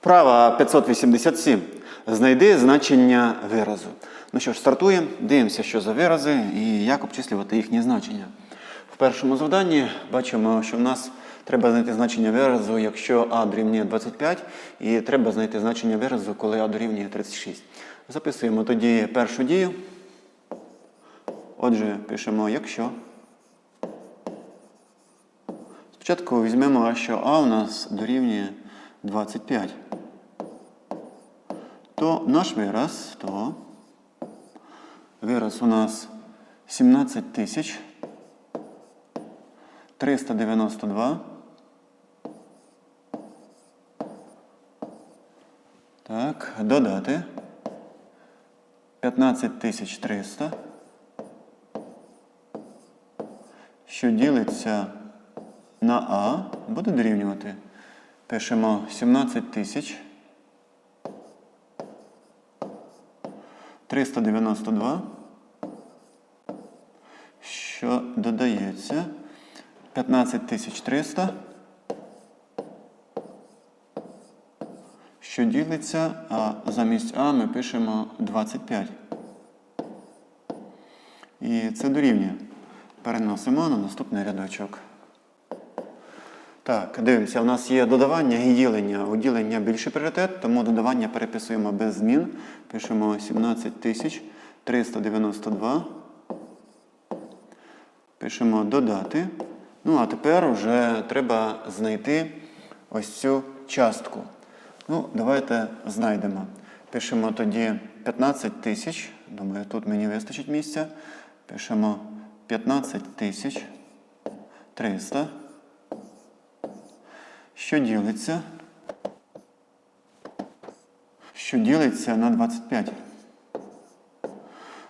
Вправа 587. Знайди значення виразу. Ну що ж, стартуємо, дивимося, що за вирази і як обчислювати їхні значення. В першому завданні бачимо, що в нас треба знайти значення виразу, якщо а дорівнює 25, і треба знайти значення виразу, коли а дорівнює 36. Записуємо тоді першу дію. Отже, пишемо якщо. Спочатку візьмемо, що а у нас дорівнює 25. То наш вираз, то вираз у нас 17 тисяч 392. Так, додати 15 тисяч 300, що ділиться на А, буде дорівнювати. Пишемо 17 тисяч 392, що додається 15300, що ділиться, а замість А ми пишемо 25. І це дорівнює. Переносимо на наступний рядочок. Так, дивимося, у нас є додавання і ділення. У ділення більший пріоритет, тому додавання переписуємо без змін. Пишемо 17392. Пишемо додати. Ну, а тепер вже треба знайти ось цю частку. Ну, давайте знайдемо. Пишемо тоді 15 тисяч. Думаю, тут мені вистачить місця. Пишемо 15 тисяч 300 що ділиться, що ділиться на 25.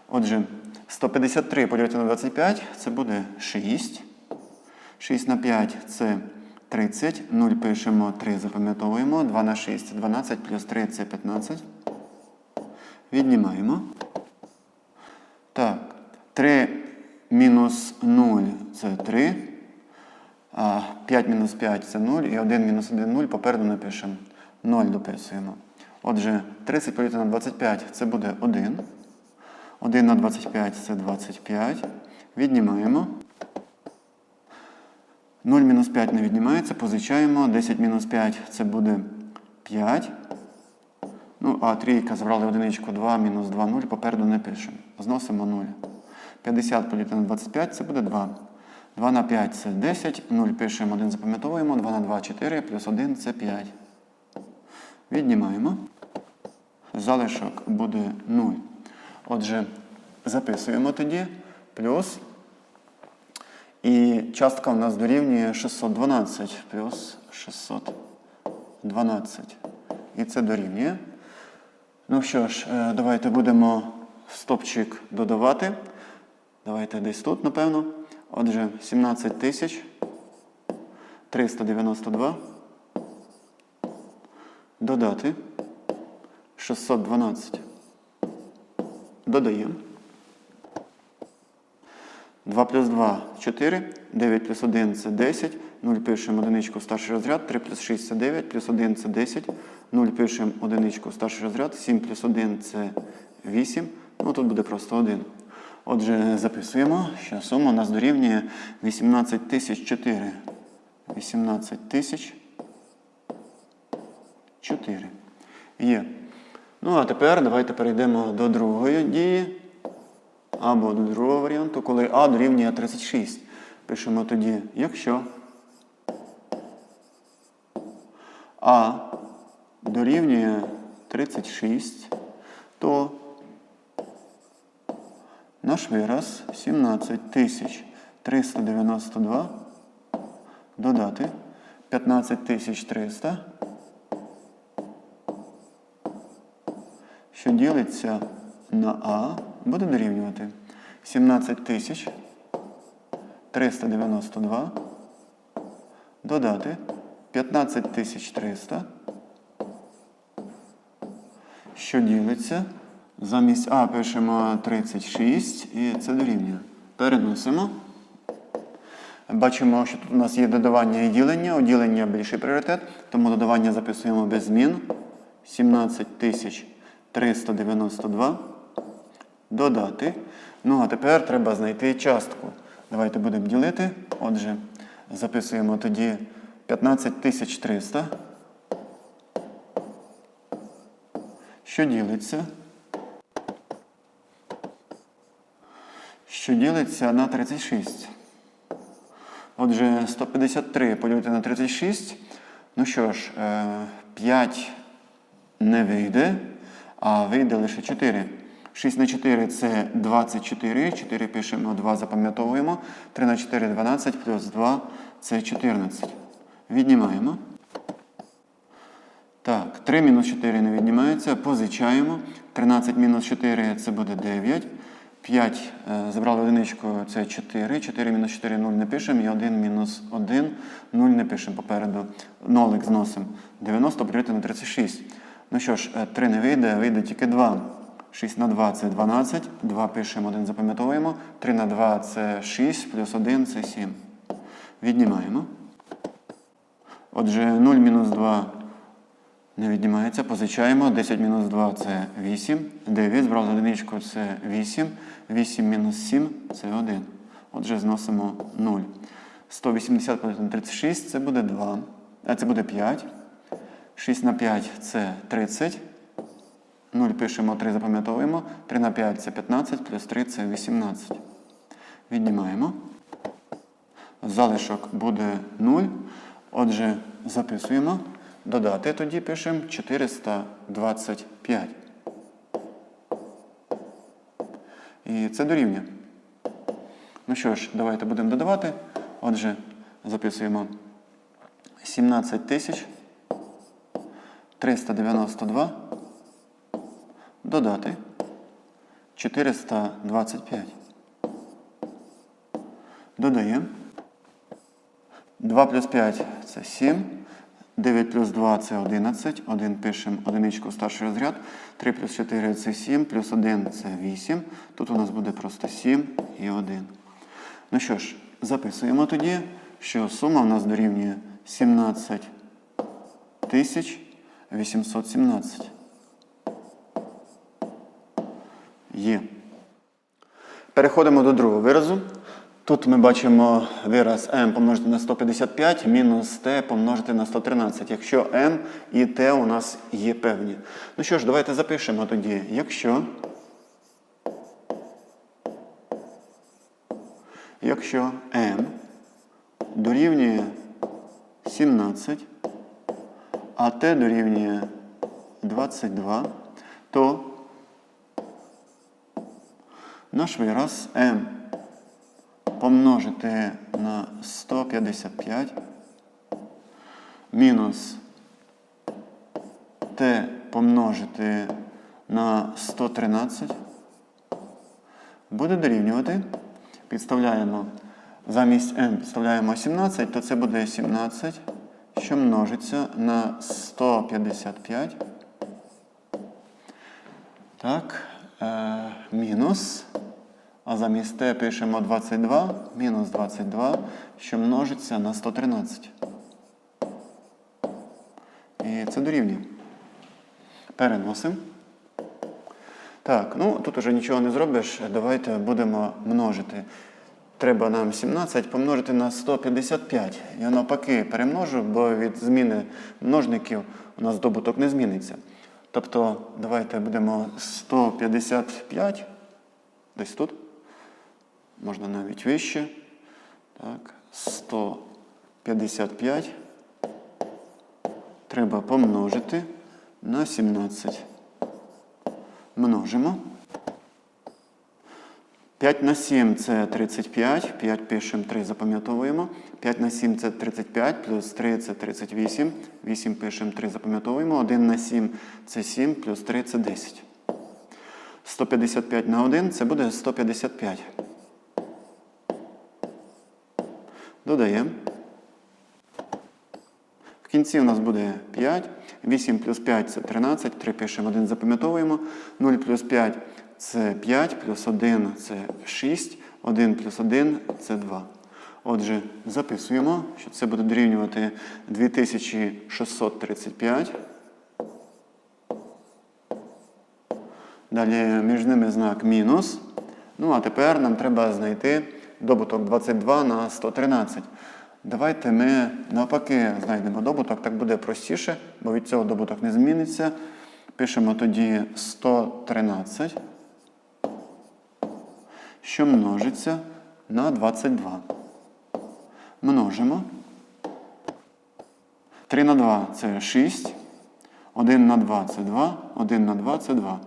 Отже, 153 поділити на 25 це буде 6. 6 на 5 це 30. 0 пишемо 3, запам'ятовуємо. 2 на 6 це 12, плюс 3 це 15. Віднімаємо. Так, 3 мінус 0 це 3. А 5 мінус 5 це 0, і 1 мінус 1 0 попереду напишемо. 0 дописуємо. Отже, 30 поділити на 25 це буде 1. 1 на 25 це 25. Віднімаємо. 0 мінус 5 не віднімається, позичаємо. 10 мінус 5 це буде 5. Ну, а трійка забрали одиничку 2 мінус 2 0, попереду не пишемо. Зносимо 0. 50 поділити на 25 це буде 2. 2 на 5 це 10, 0 пишемо, 1 запам'ятовуємо, 2 на 2 4, плюс 1 це 5. Віднімаємо. Залишок буде 0. Отже, записуємо тоді плюс. І частка у нас дорівнює 612 плюс 612. І це дорівнює. Ну що ж, е, давайте будемо стопчик додавати. Давайте десь тут, напевно. Отже, 17 тисяч 392. Додати 612. Додаємо. 2 плюс 2 4. 9 плюс 1 це 10. 0 пишемо одиничку в старший розряд. 3 плюс 6 це 9, плюс 1 це 10. 0 пишемо одиничку в старший розряд. 7 плюс 1 це 8. Ну тут буде просто 1. Отже, записуємо, що сума у нас дорівнює 18 тисяч 4. 18 тисяч 4. Є. Ну, а тепер давайте перейдемо до другої дії. Або до другого варіанту, коли А дорівнює 36. Пишемо тоді, якщо А дорівнює 36, то наш вираз 17 тисяч 392 додати 15 тисяч 300, що ділиться на А, буде дорівнювати 17 тисяч 392 додати 15 тисяч 300, що ділиться. Замість А пишемо 36 і це дорівнює. Переносимо. Бачимо, що тут у нас є додавання і ділення. У ділення більший пріоритет, тому додавання записуємо без змін. 17 тисяч 392. Додати. Ну, а тепер треба знайти частку. Давайте будемо ділити. Отже, записуємо тоді 15 тисяч 300. Що ділиться? Що ділиться на 36. Отже, 153 поділити на 36. Ну що ж, 5 не вийде, а вийде лише 4. 6 на 4 це 24. 4 пишемо, 2 запам'ятовуємо. 3 на 4 12, плюс 2 це 14. Віднімаємо. Так, 3 мінус 4 не віднімається. Позичаємо. 13 мінус 4 це буде 9. 5 е, забрали одиничку, це 4. 4 мінус 4 0 не пишемо. І 1 мінус 1 0 не пишемо попереду. Нолик зносимо. 90 поділити на 36. Ну що ж, 3 не вийде, вийде тільки 2. 6 на 2 це 12. 2 пишемо, 1 запам'ятовуємо. 3 на 2 це 6, плюс 1 це 7. Віднімаємо. Отже, 0 мінус 2 не віднімається. Позичаємо. 10 мінус 2 це 8. 9. Збрали одиничку це 8. 8 мінус 7 це 1. Отже, зносимо 0. 180 поділити на 36 це буде 2. А це буде 5. 6 на 5 це 30. 0 пишемо, 3 запам'ятовуємо. 3 на 5 це 15, плюс 3 це 18. Віднімаємо. Залишок буде 0. Отже, записуємо. Додати тоді пишемо 425. І це дорівнює. Ну що ж, давайте будемо додавати. Отже, записуємо 17 тисяч 392 додати 425. Додаємо. 2 плюс 5 це 7. 9 плюс 2 це 11. 1 пишемо одиничку старший розряд. 3 плюс 4 це 7, плюс 1 це 8. Тут у нас буде просто 7 і 1. Ну що ж, записуємо тоді, що сума у нас дорівнює 17 тисяч 817. Є. Переходимо до другого виразу. Тут ми бачимо вираз m помножити на 155 мінус t помножити на 113, якщо m і t у нас є певні. Ну що ж, давайте запишемо тоді, якщо, якщо m дорівнює 17, а t дорівнює 22, то наш вираз m помножити на 155 мінус t помножити на 113 буде дорівнювати. Підставляємо замість m підставляємо 17, то це буде 17, що множиться на 155. Так, е, мінус. А замість t пишемо 22, мінус 22, що множиться на 113. І це дорівнює. Переносимо. Так, ну тут уже нічого не зробиш. Давайте будемо множити. Треба нам 17 помножити на 155. Я навпаки перемножу, бо від зміни множників у нас добуток не зміниться. Тобто, давайте будемо 155 десь тут. Можна навіть вище. Так, 155 треба помножити на 17. Множимо. 5 на 7 це 35. 5 пишемо 3, запам'ятовуємо. 5 на 7 це 35, плюс 3 це 38. 8 пишемо 3, запам'ятовуємо. 1 на 7 це 7, плюс 3 це 10. 155 на 1 це буде 155. Додаємо. В кінці у нас буде 5. 8 плюс 5 це 13. 3 пишемо 1, запам'ятовуємо. 0 плюс 5 це 5, плюс 1 це 6. 1 плюс 1 це 2. Отже, записуємо, що це буде дорівнювати 2635. Далі між ними знак мінус. Ну, а тепер нам треба знайти добуток 22 на 113. Давайте ми навпаки знайдемо добуток, так буде простіше, бо від цього добуток не зміниться. Пишемо тоді 113, що множиться на 22. Множимо. 3 на 2 це 6. 1 на 2 це 2, 1 на 2 це 2.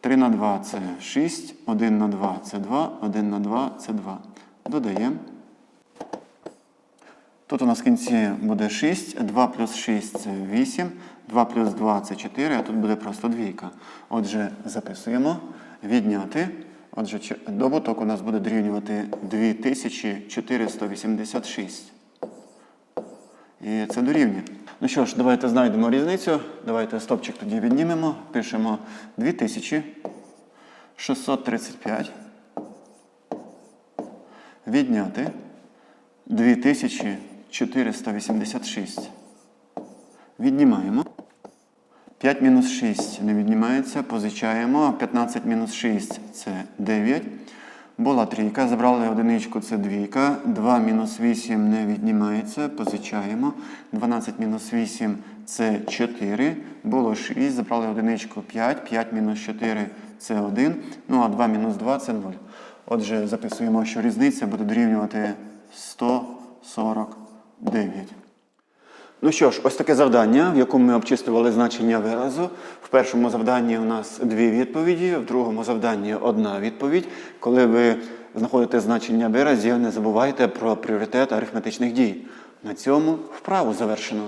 3 на 2 це 6, 1 на 2 це 2, 1 на 2 це 2. Додаємо. Тут у нас в кінці буде 6, 2 плюс 6 це 8, 2 плюс 2 це 4, а тут буде просто двійка. Отже, записуємо. Відняти. Отже, добуток у нас буде дорівнювати 2486. І це дорівнює. Ну що ж, давайте знайдемо різницю. Давайте стопчик тоді віднімемо. Пишемо 2635. Відняти 2486. Віднімаємо. 5 мінус 6 не віднімається, позичаємо. 15 мінус 6 це 9. Була трійка, забрали одиничку, це двійка. 2 мінус 8 не віднімається, позичаємо. 12 мінус 8 це 4. Було 6, забрали одиничку 5. 5 мінус 4 це 1. Ну а 2 мінус 2 це 0. Отже, записуємо, що різниця буде дорівнювати 149. Ну що ж, ось таке завдання, в якому ми обчислювали значення виразу. В першому завданні у нас дві відповіді, в другому завданні одна відповідь. Коли ви знаходите значення виразів, не забувайте про пріоритет арифметичних дій. На цьому вправу завершено.